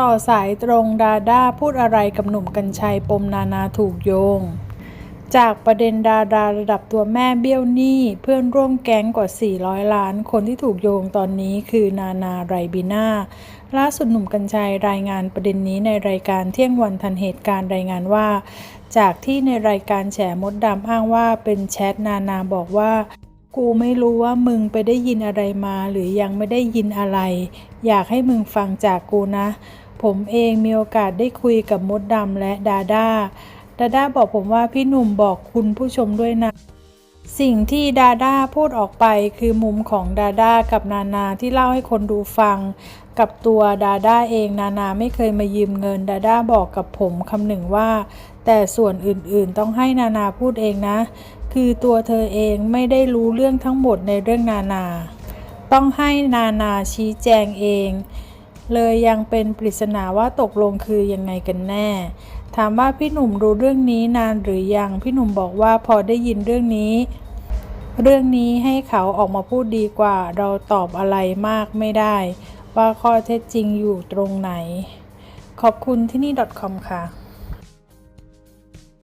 ต่อสายตรงดาด้าพูดอะไรกับหนุ่มกัญชัยปมนานาถูกโยง จากประเด็นดาราระดับตัวแม่เบี้ยวหนี้เพื่อนร่วมแก๊งกว่า 400 ล้าน คนที่ถูกโยงตอนนี้คือนานาไรบีนาล่าสุดหนุ่มกัญชัยรายงานประเด็นนี้ในรายการเที่ยงวันทันเหตุการณ์รายงานว่า จากที่ในรายการแฉมดดำอ้างว่าเป็นแชทนานาบอกว่า กูไม่รู้ว่ามึงไปได้ยินอะไรมาหรือยังไม่ได้ยินอะไร อยากให้มึงฟังจากกูนะ ผมเองมีโอกาสได้คุยกับมดดำและดาด้าดาด้าบอกผมว่าพี่หนุ่มบอกคุณผู้ชมด้วยนะ สิ่งที่ดาด้าพูดออกไปคือมุมของดาด้ากับนานาที่เล่าให้คนดูฟัง กับตัวดาด้าเองนานาไม่เคยมายืมเงินดาด้าบอกกับผมคำหนึ่งว่า แต่ส่วนอื่นๆต้องให้นานาพูดเองนะ คือตัวเธอเองไม่ได้รู้เรื่องทั้งหมดในเรื่องนานา ต้องให้นานาชี้แจงเอง เลยยังเป็นปริศนาว่าตกลงคือยังไงกันแน่ ถามว่าพี่หนุ่มรู้เรื่องนี้นานหรือยัง พี่หนุ่มบอกว่าพอได้ยินเรื่องนี้ เรื่องนี้ให้เขาออกมาพูดดีกว่า เราตอบอะไรมากไม่ได้ ว่าข้อเท็จจริงอยู่ตรงไหน ขอบคุณที่นี่ .com ค่ะ